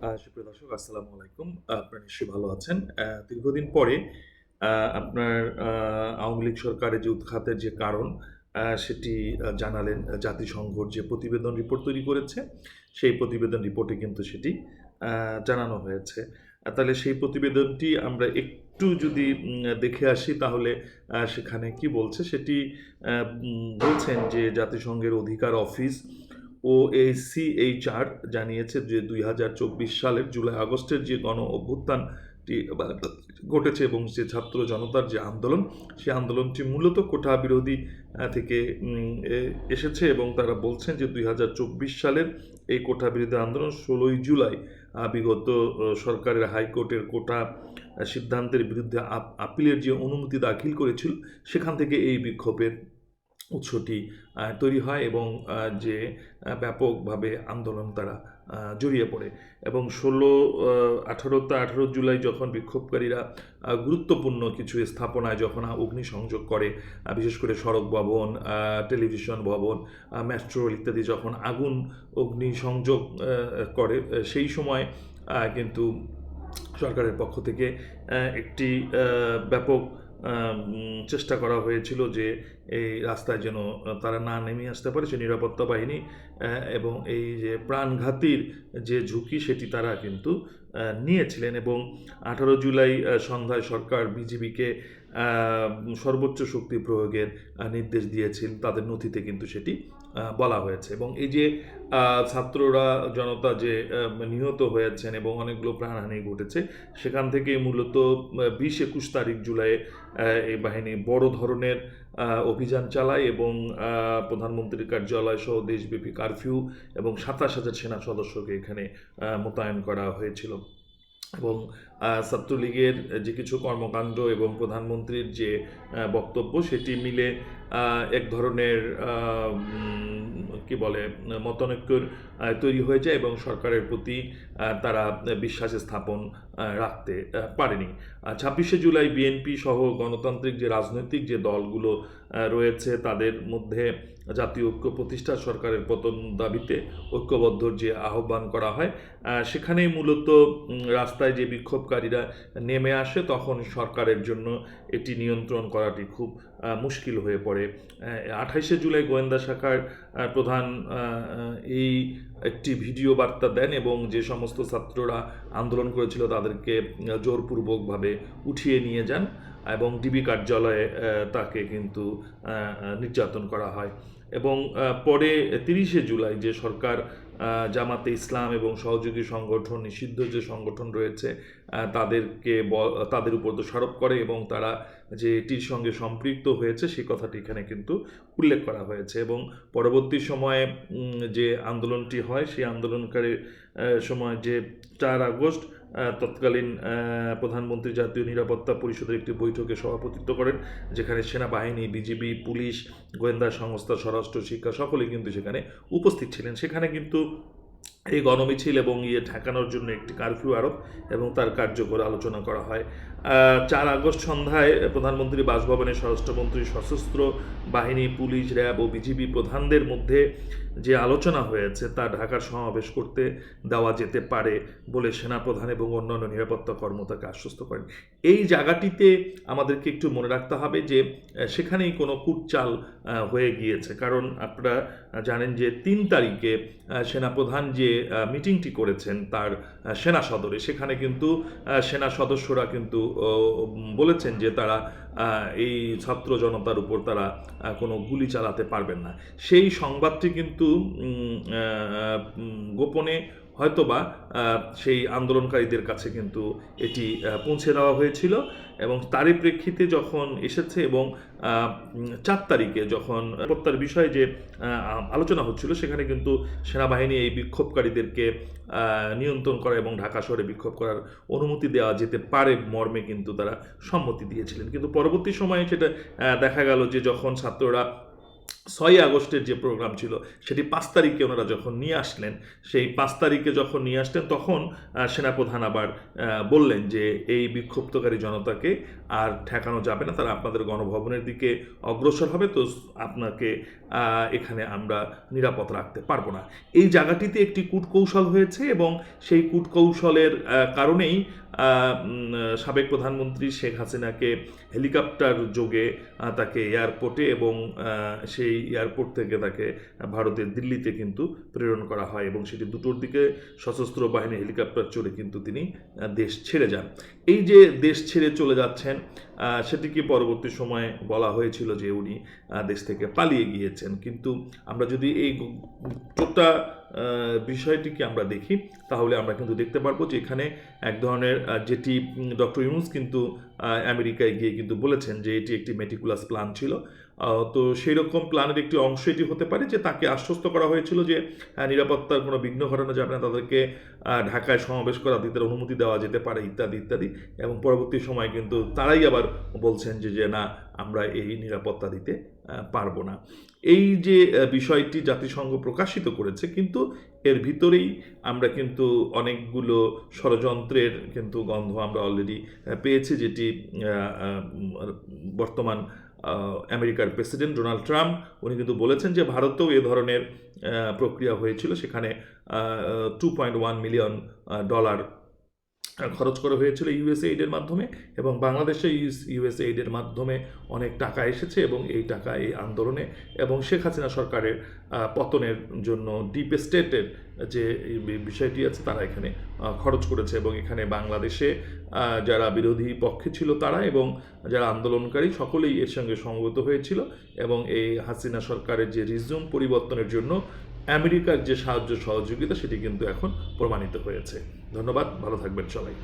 সুপ্রিয় দর্শক, আসসালামু আলাইকুম। আপনারা নিশ্চয়ই ভালো আছেন। দীর্ঘদিন পরে আপনার আওয়ামী লীগ সরকারের যে উৎখাতের যে কারণ সেটি জানালেন জাতিসংঘর যে প্রতিবেদন রিপোর্ট তৈরি করেছে, সেই প্রতিবেদন রিপোর্টে কিন্তু সেটি জানানো হয়েছে। তাহলে সেই প্রতিবেদনটি আমরা একটু যদি দেখে আসি, তাহলে সেখানে কি বলছে? সেটি বলছেন যে জাতিসংঘের অধিকার অফিস ও এসিএইচআর জানিয়েছে যে দুই হাজার চব্বিশ সালের জুলাই আগস্টের যে গণ অভ্যুত্থানটি ঘটেছে এবং যে ছাত্র জনতার যে আন্দোলন, সেই আন্দোলনটি মূলত কোটা বিরোধী থেকে এসেছে এবং তারা বলছেন যে দুই হাজার চব্বিশ সালের এই কোটা বিরোধী আন্দোলন ষোলোই জুলাই বিগত সরকারের হাইকোর্টের কোটা সিদ্ধান্তের বিরুদ্ধে আপ- আপিলের যে অনুমতি দাখিল করেছিল, সেখান থেকে এই বিক্ষোভের উৎসটি তৈরি হয় এবং যে ব্যাপকভাবে আন্দোলন তারা জড়িয়ে পড়ে। এবং ষোলো আঠারো আঠারো জুলাই যখন বিক্ষোভকারীরা গুরুত্বপূর্ণ কিছু স্থাপনায় যখন অগ্নিসংযোগ করে বিশেষ করে সড়ক ভবন টেলিভিশন ভবন মেট্রো ইত্যাদি যখন আগুন অগ্নিসংযোগ আহ, করে সেই সময় কিন্তু সরকারের পক্ষ থেকে একটি ব্যাপক চেষ্টা করা হয়েছিল যে এই রাস্তায় যেন তারা না নেমে আসতে পারে, সে নিরাপত্তা বাহিনী এবং এই যে প্রাণঘাতীর যে ঝুঁকি সেটি তারা কিন্তু নিয়েছিলেন এবং আঠারো জুলাই সন্ধ্যায় সরকার বিজিবিকে সর্বোচ্চ শক্তি প্রয়োগের নির্দেশ দিয়েছেন। তাদের নথিতে কিন্তু সেটি বলা হয়েছে। এবং এই যে ছাত্ররা, জনতা যে নিহত হয়েছেন এবং অনেকগুলো প্রাণহানি ঘটেছে, সেখান থেকে মূলত বিশ একুশ তারিখ জুলাই এই বাহিনী বড় ধরনের অভিযান চালায় এবং প্রধানমন্ত্রীর কার্যালয় সহ দেশব্যাপী কারফিউ এবং সাতাশ হাজার সেনা সদস্যকে এখানে মোতায়েন করা হয়েছিল। এবং ছাত্রলীগের যে কিছু কর্মকাণ্ড এবং প্রধানমন্ত্রীর যে বক্তব্য সেটি মিলে এক ধরনের কি বলে মতানৈক্যর তৈরি হয়ে যায় এবং সরকারের প্রতি তারা বিশ্বাস স্থাপন রাখতে পারেনি। ছাব্বিশে জুলাই বিএনপি সহ গণতান্ত্রিক যে রাজনৈতিক যে দলগুলো রয়েছে তাদের মধ্যে জাতীয় ঐক্য প্রতিষ্ঠা সরকারের পতন দাবিতে ঐক্যবদ্ধ যে আহ্বান করা হয় আহ, সেখানেই মূলত রাস্তায় যে বিক্ষোভকারীরা নেমে আসে তখন সরকারের জন্য এটি নিয়ন্ত্রণ করাটি খুব মুশকিল হয়ে পড়ে। আঠাইশে জুলাই গোয়েন্দা শাখার প্রধান এই একটি ভিডিও বার্তা দেন এবং যে সমস্ত ছাত্ররা আন্দোলন করেছিল তাদেরকে জোরপূর্বকভাবে উঠিয়ে নিয়ে যান এবং ডিবি কার্যালয়ে তাকে কিন্তু নির্যাতন করা হয়। এবং পরে তিরিশে জুলাই যে সরকার জামাতে ইসলাম এবং সহযোগী সংগঠন, নিষিদ্ধ যে সংগঠন রয়েছে তাদেরকে তাদের উপর দোষারোপ করে এবং তারা যে এটির সঙ্গে সম্পৃক্ত হয়েছে, সেই কথাটি এখানে কিন্তু উল্লেখ করা হয়েছে এবং পরবর্তী সময়ে যে আন্দোলনটি হয়, সেই আন্দোলনকারী সময় যে চার আগস্ট তৎকালীন প্রধানমন্ত্রী জাতীয় নিরাপত্তা পরিষদের একটি বৈঠকে সভাপতিত্ব করেন, যেখানে সেনাবাহিনী, বিজিবি, পুলিশ, গোয়েন্দা সংস্থা, স্বরাষ্ট্র, শিক্ষা সকলে কিন্তু সেখানে উপস্থিত ছিলেন। সেখানে কিন্তু এই গণমিছিল এবং ইয়ে ঠেকানোর জন্য একটি কারফিউ আরোপ এবং তার কার্যকর আলোচনা করা হয়। চার আগস্ট সন্ধ্যায় প্রধানমন্ত্রী বাসভবনে স্বরাষ্ট্রমন্ত্রী সশস্ত্র বাহিনী, পুলিশ, র্যাব ও বিজিবি প্রধানদের মধ্যে যে আলোচনা হয়েছে তা ঢাকার সমাবেশ করতে দেওয়া যেতে পারে বলে সেনাপ্রধান এবং অন্যান্য নিরাপত্তা কর্মতাকে আশ্বস্ত করেন। এই জায়গাটিতে আমাদেরকে একটু মনে রাখতে হবে যে সেখানেই কোনো কুটচাল হয়ে গিয়েছে। কারণ আপনারা জানেন যে তিন তারিখে সেনাপ্রধান যে মিটিংটি করেছেন তার সেনা সদরে, সেখানে কিন্তু সেনা সদস্যরা কিন্তু বলেছেন যে তারা এই ছাত্র জনতার উপর তারা কোনো গুলি চালাতে পারবেন না। সেই সংবাদটি কিন্তু গোপনে হয়তোবা সেই আন্দোলনকারীদের কাছে কিন্তু এটি পৌঁছে দেওয়া হয়েছিল এবং তারই প্রেক্ষিতে যখন এসেছে এবং চার তারিখে যখন নিরাপত্তার বিষয়ে যে আলোচনা হচ্ছিল, সেখানে কিন্তু সেনাবাহিনী এই বিক্ষোভকারীদেরকে নিয়ন্ত্রণ করা এবং ঢাকা শহরে বিক্ষোভ করার অনুমতি দেওয়া যেতে পারে মর্মে কিন্তু তারা সম্মতি দিয়েছিলেন। কিন্তু পরবর্তী সময়ে সেটা দেখা গেল যে যখন ছাত্ররা ছয়ই আগস্টের যে প্রোগ্রাম ছিল, সেটি পাঁচ তারিখে ওনারা যখন নিয়ে আসলেন, সেই পাঁচ তারিখে যখন নিয়ে আসলেন, তখন সেনাপ্রধান আবার বললেন যে এই বিক্ষুব্ধকারী জনতাকে আর ঠেকানো যাবে না, তারা আপনাদের গণভবনের দিকে অগ্রসর হবে, তো আপনাকে এখানে আমরা নিরাপদ রাখতে পারব না। এই জায়গাটিতে একটি কূটকৌশল হয়েছে এবং সেই কূটকৌশলের কারণেই সাবেক প্রধানমন্ত্রী শেখ হাসিনাকে হেলিকপ্টার যোগে তাকে এয়ারপোর্টে এবং সেই এয়ারপোর্ট থেকে তাকে ভারতের দিল্লিতে কিন্তু প্রেরণ করা হয় এবং সেটি দুটোর দিকে সশস্ত্র বাহিনী হেলিকপ্টার চড়ে কিন্তু তিনি দেশ ছেড়ে যান। এই যে দেশ ছেড়ে চলে যাচ্ছেন সেটিকে পরবর্তী সময়ে বলা হয়েছিল যে উনি দেশ থেকে পালিয়ে গিয়েছেন? কিন্তু আমরা যদি এই গোটা বিষয়টিকে আমরা দেখি, তাহলে আমরা কিন্তু দেখতে পারব যে এখানে এক ধরনের যেটি ডক্টর ইউনুস কিন্তু আমেরিকায় গিয়ে কিন্তু বলেছেন যে এটি একটি মেটিকুলাস প্ল্যান ছিল। তো সেই রকম প্ল্যানের একটি অংশ এটি হতে পারে যে তাকে আশ্বস্ত করা হয়েছিল যে নিরাপত্তার কোনো বিঘ্ন ঘটানো যাবে না, তাদেরকে ঢাকায় সমাবেশ করা, তাদের অনুমতি দেওয়া যেতে পারে, ইত্যাদি ইত্যাদি। এবং পরবর্তী সময় কিন্তু তারাই আবার বলছেন যে যে না, আমরা এই নিরাপত্তা দিতে পারব না। এই যে বিষয়টি জাতিসংঘ প্রকাশিত করেছে কিন্তু এর ভিতরেই আমরা কিন্তু অনেকগুলো ষড়যন্ত্রের কিন্তু গন্ধ আমরা অলরেডি পেয়েছি যেটি বর্তমান আমেরিকার প্রেসিডেন্ট ডোনাল্ড ট্রাম্প উনি কিন্তু বলেছেন যে ভারতেও এ ধরনের প্রক্রিয়া হয়েছিল সেখানে two point one million dollar খরচ করা হয়েছিল ইউএসএ এইডের মাধ্যমে এবং বাংলাদেশে ইউএসএ এইডের মাধ্যমে অনেক টাকা এসেছে এবং এই টাকা এই আন্দোলনে এবং শেখ হাসিনা সরকারের পতনের জন্য ডিপ স্টেটের যে বিষয়টি আছে তারা এখানে খরচ করেছে এবং এখানে বাংলাদেশে যারা বিরোধী পক্ষে ছিল তারা এবং যারা আন্দোলনকারী সকলেই এর সঙ্গে সমবেত হয়েছিল এবং এই হাসিনা সরকারের যে রিজিউম পরিবর্তনের জন্য আমেরিকার যে সাহায্য সহযোগিতা সেটি কিন্তু এখন প্রমাণিত হয়েছে। ধন্যবাদ ভালো থাকবেন সবাই।